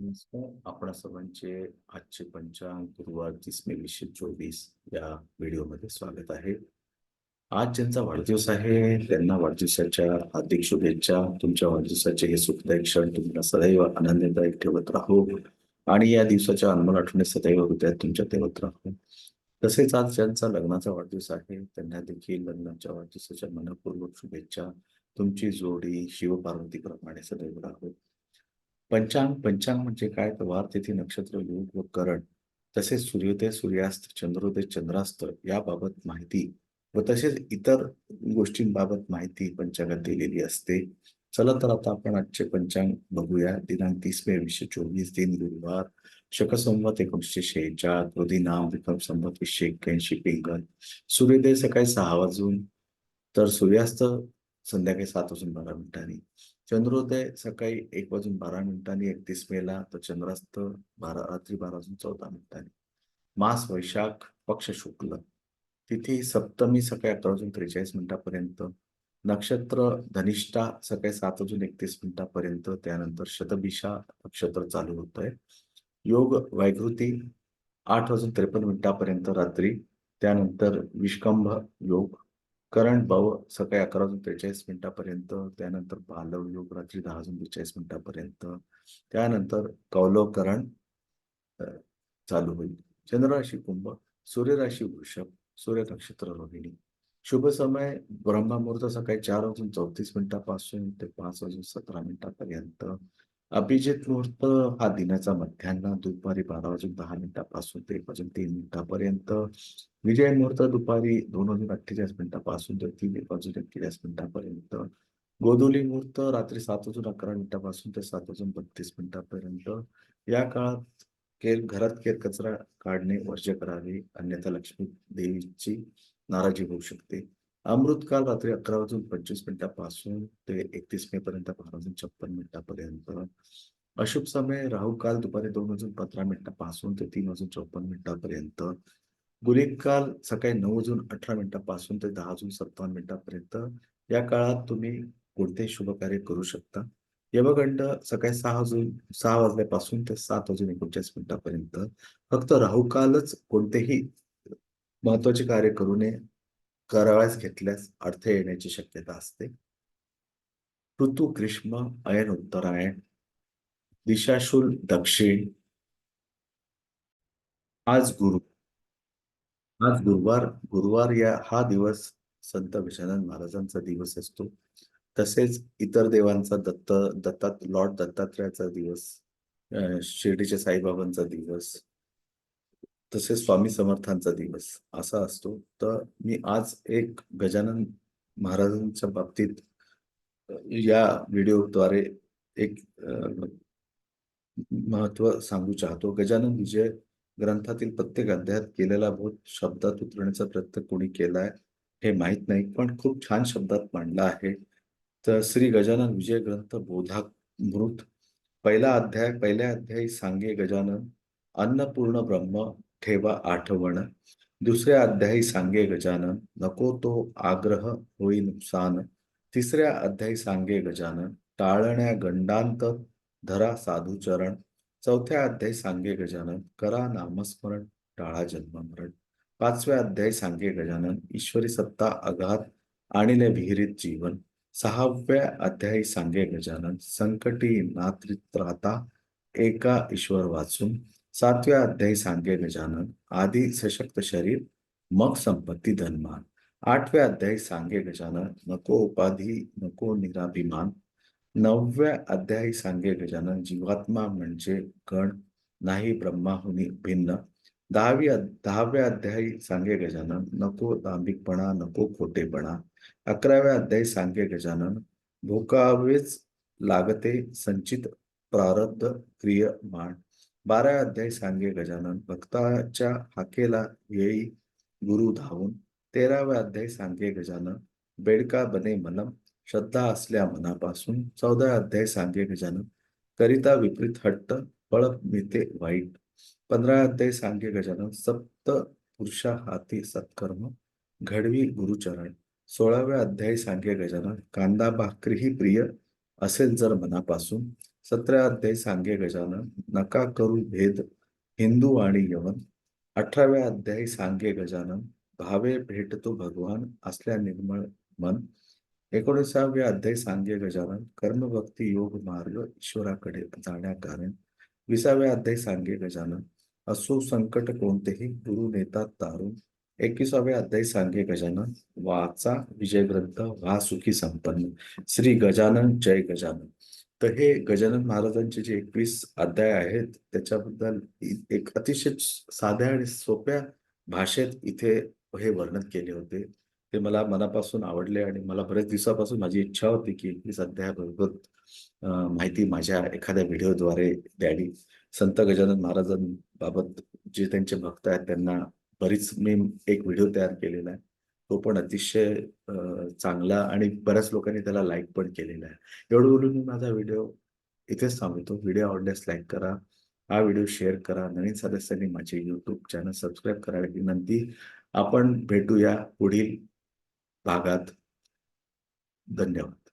नमस्कार. सर्वांचे आजचे पंचांग गुरुवार तीस मे वीसशे चोवीस या व्हिडिओमध्ये स्वागत आहे. आज ज्यांचा वाढदिवस आहे त्यांना वाढदिवसाच्या हार्दिक शुभेच्छा. तुमच्या वाढदिवसाचे हे सुखदायक क्षण तुम्हाला सदैव आनंददायक ठेवत राहो. आणि या दिवसाच्या अनमोल आठवणी सदैव हृदयात तुमच्या ठेवत राहो. तसेच आज ज्यांचा लग्नाचा वाढदिवस आहे त्यांना देखील लग्नाच्या वाढदिवसाच्या मनपूर्वक शुभेच्छा. तुमची जोडी शिवपार्वतीप्रमाणे सदैव राहो. पंचांग पंचांग म्हणजे काय? तर वार तिथी नक्षत्र योग व करण. तसेच सूर्योदय सूर्यास्त चंद्रोदय चंद्रास्त याबाबत माहिती व तसेच इतर गोष्टींबाबत माहिती पंचांगात दिलेली असते. चला तर आता आपण आजचे पंचांग बघूया. दिनांक तीस मे वीसशे चोवीस दिन गुरुवार. शकसंवत एकोणीसशे शेहेचाळ. रोधी नाम विक्रम संवत वीसशे एक्क्याऐंशी पिंगल. सूर्योदय सकाळी सहा वाजून. तर सूर्यास्त संध्याकाळी सात वाजून बारा मिनिटांनी. चंद्रोदय सकाळी एक वाजून बारा मिनिटांनी एकतीस मेला तर चंद्रास्त बारा रात्री बारा वाजून चौदा मिनिटांनी. मास वैशाख पक्ष शुक्ल. तिथी सप्तमी सकाळी अकरा वाजून त्रेचाळीस मिनिटापर्यंत. नक्षत्र धनिष्ठा सकाळी सात वाजून एकतीस मिनिटापर्यंत. त्यानंतर शतभिषा नक्षत्र चालू होत आहे योग वैकृती आठ वाजून त्रेपन्न मिनिटापर्यंत रात्री. त्यानंतर विष्कंभ योग करण भाव सकाळी अकरा वाजून त्रेचाळीस मिनिटापर्यंत त्यानंतर बालव योग रात्री दहा वाजून बेचाळीस मिनिटापर्यंत त्यानंतर कौलवकरण चालू होईल. चंद्रराशी कुंभ सूर्यराशी वृषभ सूर्य नक्षत्र रोहिणी. शुभ समय ब्रह्ममुहूर्त सकाळी चार वाजून चौतीस मिनिटापासून ते पाच वाजून सतरा मिनिटापर्यंत. अभिजित मुहूर्त हा दिनाचा मध्यान्ह दुपारी बारा वाजून दहा मिनिटापासून ते एक वाजून तीन मिनिटापर्यंत. विजय मुहूर्त दुपारी दोन वाजून अठ्ठेचाळीस मिनिटापासून ते तीन एक वाजून एक्केचाळीस मिनिटापर्यंत. गोधुली मुहूर्त रात्री सात वाजून अकरा मिनिटापासून ते सात वाजून बत्तीस मिनिटापर्यंत. या काळात केल घरात केर कचरा काढणे वर्ज्य करावे अन्यथा लक्ष्मी देवीची नाराजी होऊ शकते. अमृतकाल रात्री अकरा वाजून पंचवीस मिनिटापासून ते एकतीस मे पर्यंत बारा वाजून छप्पन मिनिटापर्यंत. अशुभ समय राहू काल दुपारी दोन वाजून पंधरा मिनिटापासून ते तीन वाजून चौपन्न मिनिटापर्यंत. गुलिक काल सकाळी नऊ वाजून अठरा मिनिटापासून ते दहा वाजून सत्तावन्न मिनिटापर्यंत. या काळात तुम्ही कोणतेही शुभ कार्य करू शकता? यमगंड सकाळी सहा वाजून सहा वाजल्यापासून ते सात वाजून एकोणचाळीस मिनिटापर्यंत. फक्त राहू कालच कोणतेही महत्त्वाचे कार्य करू नये. करावयास घेतल्यास अडथळे येण्याची शक्यता असते. ऋतू ग्रीष्म अयन उत्तरायण दिशाशूल दक्षिण. आज गुरु आज गुरुवार गुरुवार या हा दिवस संत गजानन महाराजांचा दिवस असतो. तसेच इतर देवांचा दत्त दत्तात लॉर्ड दत्तात्रयाचा दिवस शिर्डीच्या साईबाबांचा दिवस तसेच स्वामी समर्थांचा दिवस असा असतो. तर मी आज एक गजानन महाराजांच्या बाबतीत या व्हिडिओद्वारे एक महत्त्व सांगू चाहतो. गजानन विजय ग्रंथातील प्रत्येक अध्यायात केलेला बोध शब्दात उतरण्याचा प्रयत्न कोणी केलाय हे माहीत नाही पण खूप छान शब्दात मांडला आहे. तर श्री गजानन विजय ग्रंथ बोधामृत पहिला अध्याय पहिल्या अध्यायी सांगे गजानन अन्नपूर्ण ब्रह्म ठेवा आठवण. दुसऱ्या अध्यायी सांगे गजानन नको तो आग्रह होई नुकसान. तिसऱ्या अध्यायी सांगे गजानन टाळण्या गंडांत धरा साधुचरण चौथ्या अध्यायी सांगे गजानन करा नामस्मरण टाळा जन्ममरण. पाचव्या अध्यायी सांगे गजानन ईश्वरी सत्ता अघात आणिले विहिरीत जीवन. सहाव्या अध्यायी सांगे गजानन संकटी नात्रित्राता एका ईश्वर वाचून. सातव्या अध्यायी सांगे गजानन आधी सशक्त शरीर मग संपत्ती धनमान. आठव्या अध्यायी सांगे गजानन नको उपाधी नको निराभिमान. नवव्या अध्यायी सांगे गजानन जीवात्मा म्हणजे गण नाही ब्रह्माहुनी भिन्न. दहावी दहाव्या अध्यायी सांगे गजानन नको दांभिकपणा नको खोटेपणा. अकराव्या अध्यायी सांगे गजानन भोकावेच लागते संचित प्रारब्ध क्रियमाण. बाराव्या अध्याय सांगे गजानन. भक्ताच्या हाकेला येई गुरु धावून. तेराव्या अध्याय सांगे गजानन. बेडका बने मनम. श्रद्धा असल्या मनापासून. चौदा अध्याय सांगे गजानन. करिता विपरीत हट्ट. फळ मिते वाईट. पंधरा अध्याय सांगे गजानन. सप्त पुरुषा हाती सत्कर्म. घडवी गुरुचरण. सोळाव्या अध्याय सांगे गजानन. कांदा भाकरीही प्रिय असेल जर मनापासून. सतरा अध्याय सांगे गजानन नका करू भेद हिंदू आणि यवन. अठराव्या अध्याय सांगे गजानन भावे भेटतो भगवान असल्या निर्मळ मन. एकोणीसाव्या अध्याय सांगे गजानन कर्मभक्ती योग मार्ग ईश्वराकडे जाण्या कारण विसाव्या अध्याय सांगे गजानन असो संकट कोणतेही गुरु नेतात तारून. एकविसाव्या अध्याय सांगे गजानन वाचा विजय ग्रंथ वा सुखी संपन्न. श्री गजानन जय गजानन. तर हे गजानन महाराजांचे जे एकवीस अध्याय आहेत त्याच्याबद्दल एक अतिशय साध्या आणि सोप्या भाषेत इथे हे वर्णन केले होते. ते मला मनापासून आवडले आणि मला बरेच दिवसापासून माझी इच्छा होती की एकवीस अध्यायाबरोबर माहिती माझ्या एखाद्या व्हिडिओद्वारे द्यावी. संत गजानन महाराजांबाबत जे त्यांचे भक्त आहेत त्यांना बरीच मी एक व्हिडिओ तयार केलेला आहे. तो पण अतिशय चांगला आणि बऱ्याच लोकांनी त्याला लाईक पण केलेला आहे. एवढं बोलून मी माझा व्हिडिओ इथेच थांबवतो. व्हिडिओ आवडल्यास लाईक करा. हा व्हिडिओ शेअर करा. नवीन सदस्यांनी माझे यूट्यूब चॅनल सबस्क्राईब करायला विनंती आपण भेटूया पुढील भागात. धन्यवाद.